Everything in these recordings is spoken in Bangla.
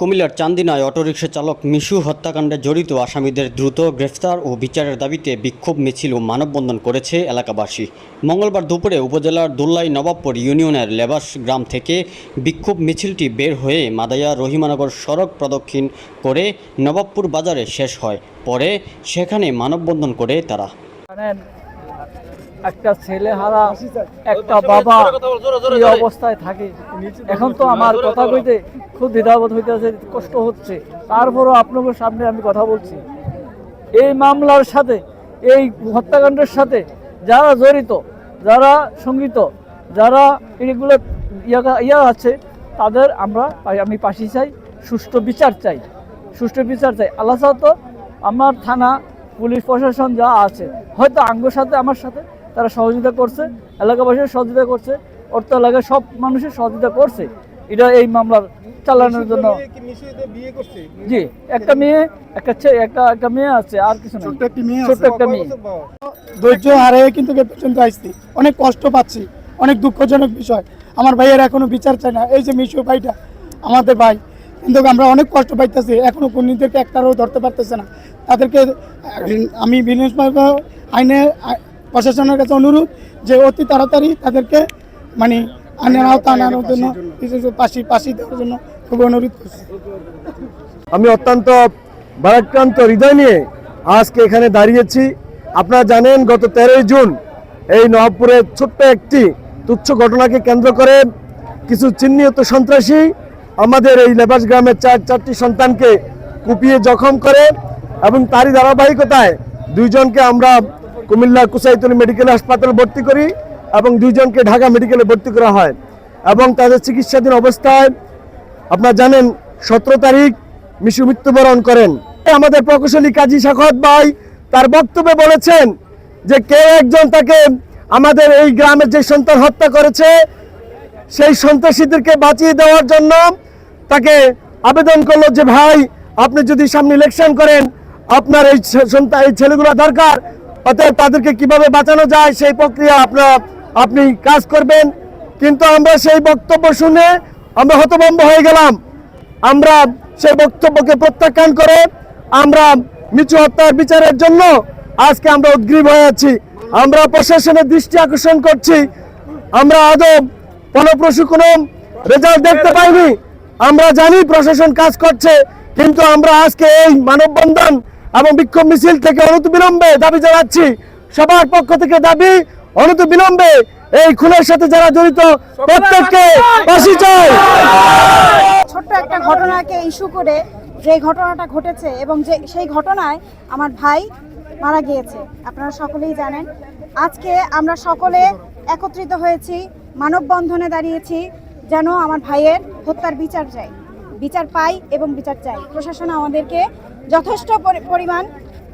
কুমিল্লার চান্দিনায় অটোরিকশা চালক মিশু হত্যাকাণ্ডে জড়িত আসামিদের দ্রুত গ্রেফতার ও বিচারের দাবিতে বিক্ষোভ মিছিল ও মানববন্ধন করেছে এলাকাবাসী। মঙ্গলবার দুপুরে উপজেলার দুল্লাই নবাবপুর ইউনিয়নের লেবাস গ্রাম থেকে বিক্ষোভ মিছিলটি বের হয়ে মাদায়া রহিমানগর সড়ক প্রদক্ষিণ করে নবাবপুর বাজারে শেষ হয়। পরে সেখানে মানববন্ধন করে তারা। জানেন একটা ছেলে হারা একটা বাবা এই অবস্থায় থাকে। এখন তো আমার কথা কইতে খুব দ্বিধাবোধ হইতেছে কষ্ট হচ্ছে। তারপরও আপনাদের সামনে আমি কথা বলছি। এই মামলার সাথে এই হত্যাকাণ্ডের সাথে যারা জড়িত যারা সংগীত যারা এগুলো ইয়া ইয়া আছে তাদের আমরা আমি পাশি চাই সুষ্ঠু বিচার চাই। সুষ্ঠু বিচার চাই। আল্লাহ তো আমার থানা পুলিশ প্রশাসন যা আছে হয়তো আঙ্গর সাথে আমার সাথে তারা সহযোগিতা করছে এলাকাবাসীর সহযোগিতা করছে অর্থ এলাকায় সব মানুষের সহযোগিতা করছে। এটা এই মামলার চালানোর জন্য। জি একটা মেয়ে একটা ছে- একটা একটা মেয়ে আছে আর কিছু না ছোট্ট একটি মেয়ে ছোট্ট একটা মেয়ে। ধৈর্য হারিয়ে কিন্তু পর্যন্ত আসছি। অনেক কষ্ট পাচ্ছি অনেক দুঃখজনক বিষয়। আমার ভাইয়ের এখনও বিচার চায় না। এই যে মিশু ভাইটা আমাদের ভাই কিন্তু আমরা অনেক কষ্ট পাইতেছি। এখনও কর্মীদেরকে একটারও ধরতে পারতেছে না। তাদেরকে আমি বিনেশ আইনে প্রশাসনের কাছে অনুরোধ যে অতি তাড়াতাড়ি তাদেরকে মানে আইনের আওতা আনার জন্য বিশেষ পাশি পাশি দেওয়ার জন্য খুব অনুরোধ করছি। আমি অত্যন্ত ভারাক্রান্ত হৃদয় নিয়ে আজকে এখানে দাঁড়িয়েছি। আপনারা জানেন গত তেরোই জুন এই নবাবপুরের ছোট্ট একটি তুচ্ছ ঘটনাকে কেন্দ্র করে কিছু চিহ্নিত সন্ত্রাসী আমাদের এই লেবাস গ্রামের চার চারটি সন্তানকে কুপিয়ে জখম করে এবং তারই ধারাবাহিকতায় দুইজনকে আমরা কুমিল্লা কুসাইতলি মেডিকেল হাসপাতালে ভর্তি করি এবং দুইজনকে ঢাকা মেডিকেলে ভর্তি করা হয় এবং তাদের চিকিৎসাধীন অবস্থায় আপনারা জানেন, সতেরো তারিখ মিশু মৃত্যুবরণ করেন। আমাদের প্রকৌশলী কাজী সাখত ভাই তার বক্তব্যে বলেছেন যে কে একজন তাকে আমাদের এই গ্রামের যে সন্তান হত্যা করেছে, সেই সন্ত্রাসীদেরকে বাঁচিয়ে দেওয়ার জন্য তাকে আবেদন করল যে, ভাই, আপনি যদি সামনে ইলেকশন করেন, আপনার এই সন্তান এই ছেলেগুলো দরকার, অতএব তাদেরকে কীভাবে বাঁচানো যায় সেই প্রক্রিয়া আপনার আপনি কাজ করবেন। কিন্তু আমরা সেই বক্তব্য শুনে আমরা হতভম্ব হয়ে গেলাম। আমরা সেই বক্তব্যকে প্রত্যাখ্যান করে আমরা মিচু হত্যার বিচারের জন্য আজকে আমরা উদ্গ্রীব হয়ে আছি। আমরা প্রশাসনের দৃষ্টি আকর্ষণ করছি। আমরা আদৌ ফলপ্রসূ কোনো রেজাল্ট দেখতে পাইনি। আমরা জানি প্রশাসন কাজ করছে, কিন্তু আমরা আজকে এই মানববন্ধন এবং বিক্ষোভ মিছিল থেকে বিলম্বে দাবি জানাচ্ছি। সবার পক্ষ থেকে দাবি বিলম্বে এই খুনের সাথে যারা জড়িত, প্রত্যেককে ফাঁসি চাই। ছোট্ট একটা ঘটনাকে ইস্যু করে যে ঘটনাটা ঘটেছে এবং যে সেই ঘটনায় আমার ভাই মারা গিয়েছে, আপনারা সকলেই জানেন। আজকে আমরা সকলে একত্রিত হয়েছি, মানববন্ধনে দাঁড়িয়েছি যেন আমার ভাইয়ের হত্যার বিচার চাই। বিচার পাই এবং বিচার চাই। প্রশাসন আমাদেরকে যথেষ্ট পরিমাণ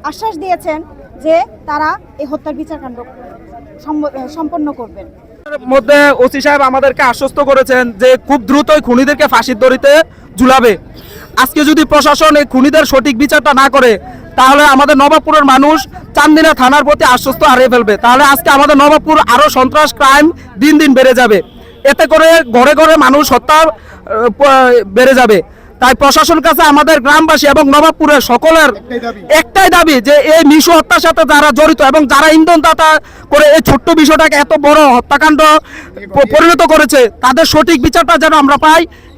আশ্বাস দিয়েছেন যে তারা এই হত্যার বিচারকাণ্ড সম্পন্ন করবেন। মধ্যে ওসি সাহেব আমাদেরকে আশ্বস্ত করেছেন যে খুব দ্রুতই খুনিদেরকে ফাঁসির দড়িতে ঝুলাবে। আজকে যদি প্রশাসন এই খুনিদের সঠিক বিচারটা না করে, তাহলে আমাদের নবাবপুরের মানুষ চান্দিনা থানার প্রতি আশ্বস্ত হারিয়ে ফেলবে। তাহলে আজকে আমাদের নবাবপুর আরও সন্ত্রাস ক্রাইম দিন দিন বেড়ে যাবে। এতে করে ঘরে ঘরে মানুষ হত্যা বেড়ে যাবে। তাই প্রশাসন কাছে আমাদের গ্রামবাসী এবং নবাবপুরের সকলের একটাই দাবি। যে এই মিশু হত্যার সাথে যারা জড়িত এবং যারা ইন্ধন দাতা করে এই ছোট্ট বিষয়টাকে এত বড় হত্যাকাণ্ড পরিণত করেছে তাদের সঠিক বিচারটা যেন আমরা পাই।